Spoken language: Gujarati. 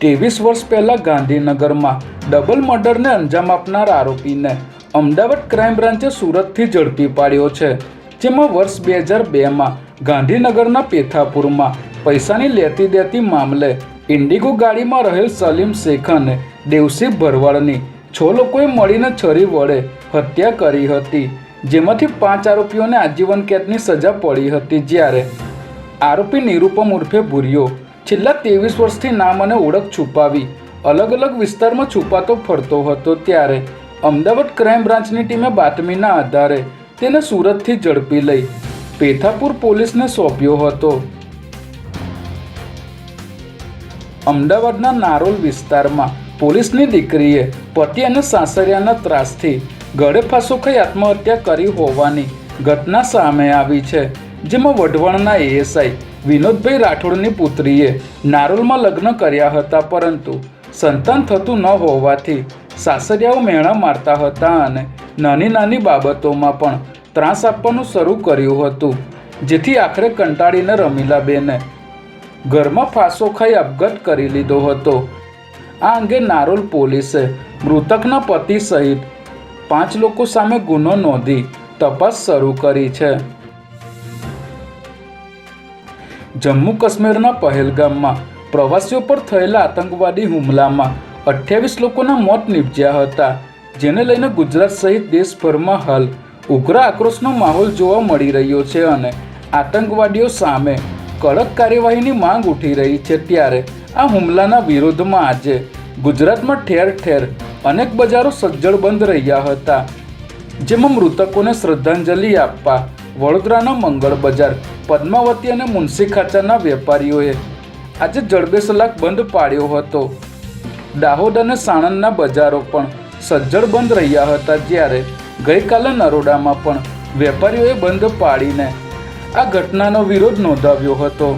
ત્રેવીસ વર્ષ પહેલાં ગાંધીનગરમાં ડબલ મર્ડરને અંજામ આપનાર આરોપીને અમદાવાદ ક્રાઇમ બ્રાન્ચે સુરતથી ઝડપી પાડ્યો છે, જેમાં વર્ષ બે હજાર બેમાં ગાંધીનગરના પેથાપુરમાં પૈસાની લેતી દેતી મામલે ઇન્ડિગો ગાડીમાં રહેલ સલીમ શેખ અને દેવસિંહ ભરવાડની છ લોકોએ મળીને છરી વડે હત્યા કરી હતી, જેમાંથી પાંચ આરોપીઓને આજીવન કેદની સજા પડી હતી જ્યારે આરોપી નિરૂપમ ઉર્ફે ભૂરિયો છેલ્લા ત્રેવીસ વર્ષથી નામ અને ઓળખ છુપાવી. અલગ અલગ વિસ્તારમાં છુપાતો ફરતો હતો ત્યારે અમદાવાદ ક્રાઇમ બ્રાન્ચની ટીમે બાતમીના આધારે તેને સુરતથી ઝડપી લઈ પેથાપુર પોલીસને સોંપ્યો હતો. અમદાવાદના નારોલ વિસ્તારમાં પોલીસની દીકરીએ પતિ અને સાસરિયાના ત્રાસથી ગળે ફાંસો ખાઈ આત્મહત્યા કરી હોવાની ઘટના સામે આવી છે, જેમાં વઢવાણના એએસઆઈ વિનોદભાઈ રાઠોડની પુત્રીએ નારોલમાં લગ્ન કર્યા હતા, પરંતુ સંતાન થતું ન હોવાથી સાસરિયાઓ મેણા મારતા હતા અને નાની નાની બાબતોમાં પણ ત્રાસ આપવાનું શરૂ કર્યું હતું, જેથી આખરે કંટાળીને રમીલાબેને ઘરમાં ફાંસો ખાઈ આપઘાત કરી લીધો હતો. આ અંગે નારોલ પોલીસે મૃતકના પતિ સહિત પાંચ લોકો સામે ગુનો નોંધી તપાસ શરૂ કરી છે. જમ્મુ કાશ્મીરના પહેલગામમાં પ્રવાસીઓ પર થયેલા આતંકવાદી હુમલામાં અઠ્યાવીસ લોકોના મોત નીપજ્યા હતા, જેને લઈને ગુજરાત સહિત દેશભરમાં હાલ ઉગ્ર આક્રોશનો માહોલ જોવા મળી રહ્યો છે અને આતંકવાદીઓ સામે કડક કાર્યવાહીની માંગ ઉઠી રહી છે ત્યારે આ હુમલાના વિરોધમાં આજે ગુજરાતમાં ઠેર ઠેર અનેક બજારો સજ્જડ બંધ રહ્યા હતા, જેમાં મૃતકોને શ્રદ્ધાંજલિ આપવા વડોદરાના મંગળ બજાર, પદ્માવતી અને મુનશી ખાચાના વેપારીઓએ આજે જડબેસલાક બંધ પાડ્યો હતો. દાહોદ અને સાણંદના બજારો પણ સજ્જડ બંધ રહ્યા હતા જ્યારે ગઈકાલે નરોડામાં પણ વેપારીઓએ બંધ પાડીને આ ઘટનાનો વિરોધ નોંધાવ્યો હતો.